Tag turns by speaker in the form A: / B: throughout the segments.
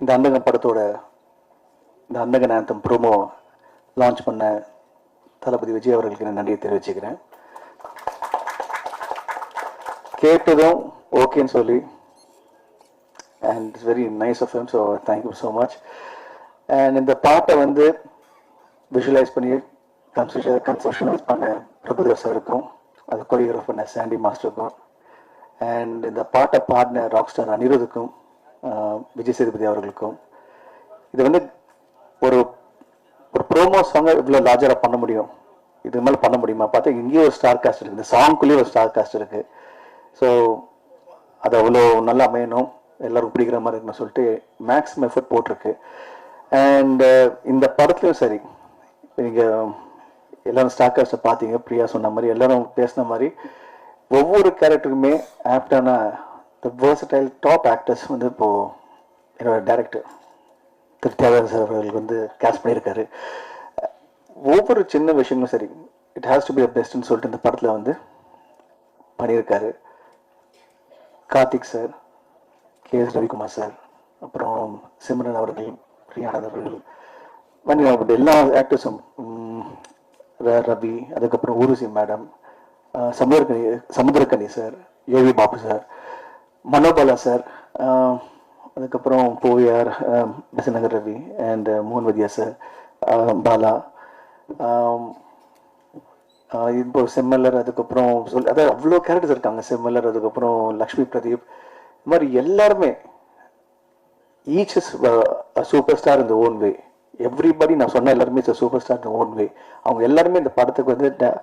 A: இந்த அந்தகம் படத்தோட இந்த அந்தக நேரத்தம் ப்ரோமோ லான்ச் பண்ண தளபதி விஜய் அவர்களுக்கு நான் நன்றியை தெரிவிச்சுக்கிறேன். கேட்டதும் ஓகேன்னு சொல்லி and it's very nice of him so thank you so much and இந்த பாட்டை வந்து விஷுவலைஸ் பண்ணி கன்ஸ்ட்ரக்ஷன் கன்ஸ்ட்ரக்ஷனைஸ் பண்ண பிரபுதேவ் சாருக்கும் அது கொரியோகிராஃப் பண்ண சாண்டி மாஸ்டருக்கும் அண்ட் இந்த பாட்டை பாடின ராக் ஸ்டார் அனிருதுக்கும் விஜய் சேதுபதி அவர்களுக்கும். இது வந்து ஒரு ஒரு ப்ரோமோ சாங்கை இவ்வளோ லார்ஜராக பண்ண முடியும். இது மேலே பண்ண முடியுமா? பார்த்தா இங்கேயும் ஒரு ஸ்டார் காஸ்ட் இருக்குது இந்த சாங்குள்ளேயும் ஒரு ஸ்டார் காஸ்ட் இருக்குது ஸோ அது அவ்வளோ நல்லா அமையணும். எல்லோரும் பிடிக்கிற மாதிரி இருக்கணும் சொல்லிட்டு மேக்ஸிமம் எஃபர்ட் போட்டிருக்கு. அண்ட் இந்த படத்துலையும் சரி. நீங்கள் எல்லோரும் ஸ்டார் காஸ்ட்டை பார்த்தீங்க. பிரியா சொன்ன மாதிரி எல்லோரும் பேசின மாதிரி ஒவ்வொரு கேரக்டருக்குமே ஆப்டான வேர்சடைல் டாப் ஆக்டர்ஸ் வந்து இப்போது என்னோட டேரக்டர் திரு தியாகராஜ சார் அவர்களுக்கு வந்து கேஸ்ட் பண்ணியிருக்காரு. ஒவ்வொரு சின்ன விஷயங்களும் சரி இட் ஹேஸ் டு பி பெஸ்ட்னு சொல்லிட்டு இந்த படத்தில் வந்து பண்ணியிருக்காரு. Karthik sir K S Ravikumar sir அப்புறம் சிம்ரன் அவர்கள் பிரியானந்த் அவர்கள் மணி எல்லா ஆக்டர்ஸும் ரவி அதுக்கப்புறம் ஊருசி madam Samuthirakani Samuthirakani sir Yogi Babu sir Manobala sir. அதுக்கப்புறம் போவியார் விசநகர் ரவி அண்ட் மோகன் வதியா சார். பாலா. இப்போ செம்மல்லர் அதுக்கப்புறம் சொல் அதாவது அவ்வளோ கேரக்டர்ஸ் இருக்காங்க. செம்மல்லர் அதுக்கப்புறம் லக்ஷ்மி பிரதீப். இது மாதிரி எல்லாருமே ஈச் இஸ் சூப்பர் ஸ்டார் இந்த ஓன் வே எவ்ரிபடி நான் சொன்ன எல்லாருமே இஸ் சூப்பர் ஸ்டார் இந்த ஓன் வே அவங்க எல்லாருமே இந்த படத்துக்கு வந்து ட-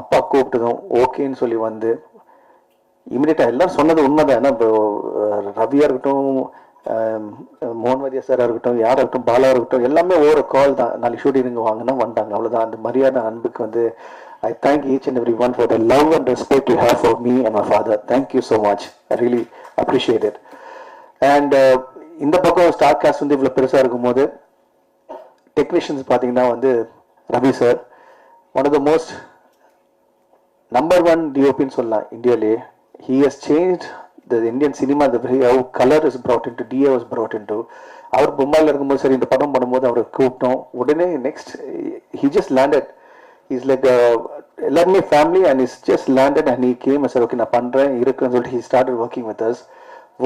A: அப்பா கூப்பிட்டதும் ஓகேன்னு சொல்லி வந்து இமீடியட்டாக எல்லாம் சொன்னது உண்மைதான். ஏன்னா இப்போ ரவியாக இருக்கட்டும் அஹ், மோகன்வதியா இருக்கட்டும் யாராக இருக்கட்டும் பாலாக இருக்கட்டும் எல்லாமே ஒரு கால் தான். நாளைக்கு ஷூட்டிங் வாங்கினா வந்தாங்க. அவ்வளோதான் அந்த மரியாதை அன்புக்கு வந்து I thank each and every one for the love and respect you have for me and my father thank you so much I really appreciate it and இந்த பக்கம் ஸ்டார் காஸ்ட் வந்து இவ்வளோ பெருசாக இருக்கும்போது டெக்னீஷியன்ஸ் பார்த்தீங்கன்னா வந்து Ravi sir one of the most number one டிஓபின்னு சொல்லலாம் he has has change the Indian cinema way how colour is brought into DA was brought into. அவர் மும்பையில் இருக்கும்போது சரி இந்த படம் பண்ணும்போது அவரை கூப்பிட்டோம். உடனே next he just landed is like எல்லாருமே family and is just landed and he came sir okay நான் பண்ணுறேன் இருக்குன்னு சொல்லிட்டு he started working with us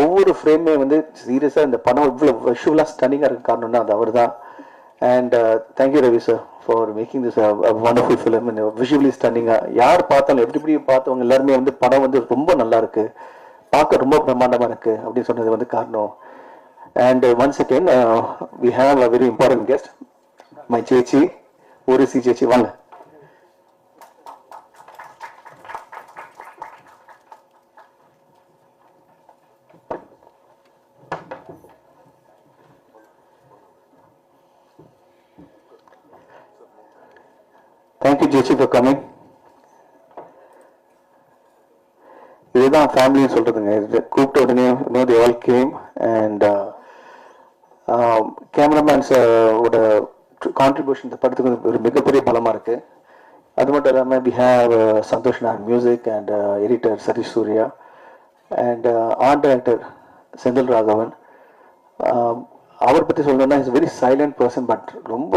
A: ஒவ்வொரு ஃப்ரேமே வந்து சீரியஸாக இந்த படம் இவ்வளோ விஷுவலாக ஸ்டன்னிங்காக இருக்க காரணம்னா அது அவர் தான் and thank you Ravi sir for making this wonderful film visually ஸ்டன்னிங்காக யார் பார்த்தாலும் எப்படி எப்படி பார்த்தவங்க எல்லாருமே வந்து படம் வந்து ரொம்ப நல்லா இருக்கு. பார்க்க ரொம்ப பிரமாண்டமாக இருக்கு அப்படின்னு சொன்னது வந்து காரணம். And once again we have a very important guest my சேச்சி ஒரு சி சேச்சி வாங்க. தேங்க்யூ ஜெச்சி ஃபார் கமிங் இதுதான் ஃபேமிலின்னு சொல்றதுங்க. கூப்பிட்ட உடனே no the all came and cameramen ஓட கான்ட்ரிபியூஷன் இந்த படத்துக்கு வந்து ஒரு மிகப்பெரிய பலமாக இருக்கு. அது மட்டும் இல்லாமல் we have Santhosh Nag music and editor Sathish Surya and art director Senthil Raghavan அவர் பற்றி சொல்லணும்னா is very silent person but ரொம்ப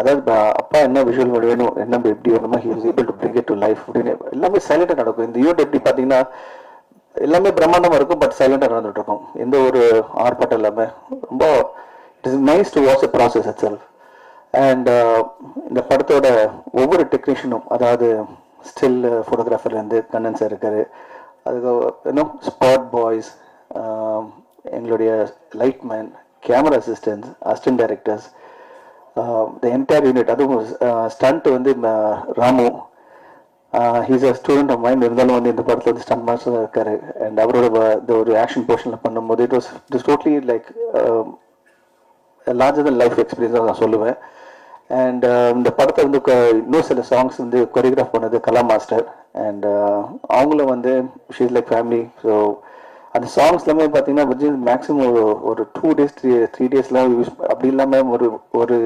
A: அதாவது அப்பா என்ன விஷுவல் வேணும் என்ன எப்படி வேணுமா he is able to bring it to life அப்படின்னு எல்லாமே சைலண்டாக நடக்கும். இந்த யூனிட் எப்படி பார்த்தீங்கன்னா எல்லாமே பிரம்மாண்டமாக இருக்கும் பட் சைலண்டாக நடந்துட்டு இருக்கும். எந்த ஒரு ஆர்ப்பாட்டம் இல்லாமல் ரொம்ப it is nice to watch a process it self and இந்த படத்தோட ஒவ்வொரு டெக்னீஷியனும் அதாவது ஸ்டில் uh, ஃபோட்டோகிராஃபர்லேருந்து கண்ணன் சார் இருக்காரு. அதுக்கு இன்னும் ஸ்பாட் பாய்ஸ் எங்களுடைய light man camera assistants assistant directors the entire unit அதுவும் ஸ்டண்ட் வந்து Ramu. He's a student of mind இருந்தாலும் வந்து இந்த படத்தில் வந்து ஸ்டண்ட் மாஸ்டர் இருக்காரு. அண்ட் அவரோட இந்த ஒரு ஆக்ஷன் போர்ஷனில் பண்ணும்போது it was it totally like larger than life எக்ஸ்பீரியன்ஸாக நான் சொல்லுவேன். அண்ட் இந்த படத்தை வந்து இன்னும் சில சாங்ஸ் வந்து கொரியோகிராஃப் பண்ணது கலா மாஸ்டர். அண்ட் அவங்களும் வந்து ஷீஸ் லைக் ஃபேமிலி ஸோ அந்த சாங்ஸ் எல்லாமே பார்த்தீங்கன்னா மேக்ஸிமம் ஒரு ஒரு டூ டேஸ் த்ரீ த்ரீ டேஸ்லாம் யூஸ் அப்படி இல்லாமல் ஒரு ஒரு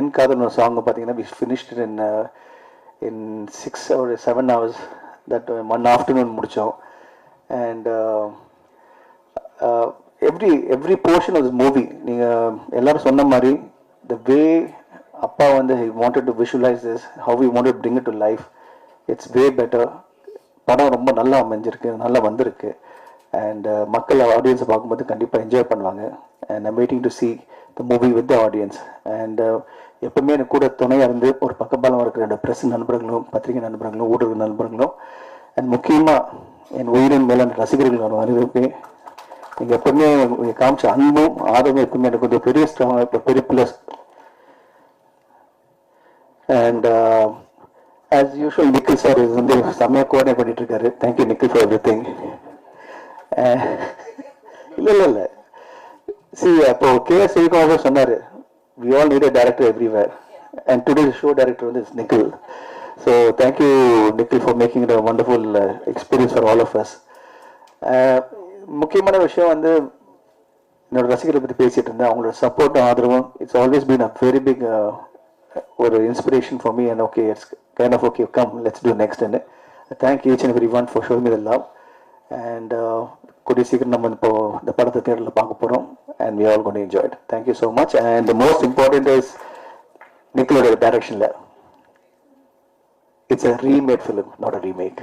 A: என் காதல் ஒரு சாங் பார்த்தீங்கன்னா we finished in in six ஒரு seven hours that one afternoon முடித்தோம் and every every portion of this movie நீங்கள் எல்லோரும் சொன்ன மாதிரி த வே அப்பா வந்து he wanted to visualise this how you wanted bring it to life it's way better படம் ரொம்ப நல்லா அமைஞ்சிருக்கு நல்லா வந்திருக்கு. அண்ட் uh, மக்கள் ஆடியன்ஸை பார்க்கும்போது கண்டிப்பாக என்ஜாய் பண்ணுவாங்க. And I'm waiting to see the movie with the audience and எப்பவுமே எனக்கு கூட துணையாக இருந்து ஒரு பக்கபாலம் இருக்கிற என்னோட ப்ரெஸ் நண்பர்களும் பத்திரிகை நண்பர்களும் ஊடக நண்பர்களும் அண்ட் முக்கியமாக என் உயிரின் மேலான ரசிகர்கள் வரவேற்பேன் நீங்கள் எப்பவுமே காமிச்ச அன்பும் ஆதரவும் எப்பவுமே எனக்கு கொஞ்சம் பெரிய ஸ்ட்ராங் பெரிய plus and as usual Nikhil sir இது வந்து செம்மையாக கோஆர்டினேட் பண்ணிட்டு இருக்காரு. Thank you Nikhil for everything இல்லை இல்லை இல்லை. சி அப்போ கே எஸ் சொன்னார் we all need a director everywhere and today show director வந்து is Nikhil so thank you Nikhil for making it wonderful experience for all of us முக்கியமான விஷயம் வந்து என்னோட ரசிகர்களை பற்றி பேசிகிட்டு இருந்தேன். அவங்களோட சப்போர்ட்டும் ஆதரவும் it's always been a very big ஒரு inspiration for me and okay it's kind of okay come let's do next thank you each and every one for show me the love and கூடிய சீக்கிரம் நம்ம இப்போ இந்த படத்தை தேட்டரில் பார்க்க போகிறோம் அண்ட் வி ஆல் கொண்டு enjoyed thank you so much and most important is நிக்கிலோட டைரக்ஷனில் it's a remade film not a remake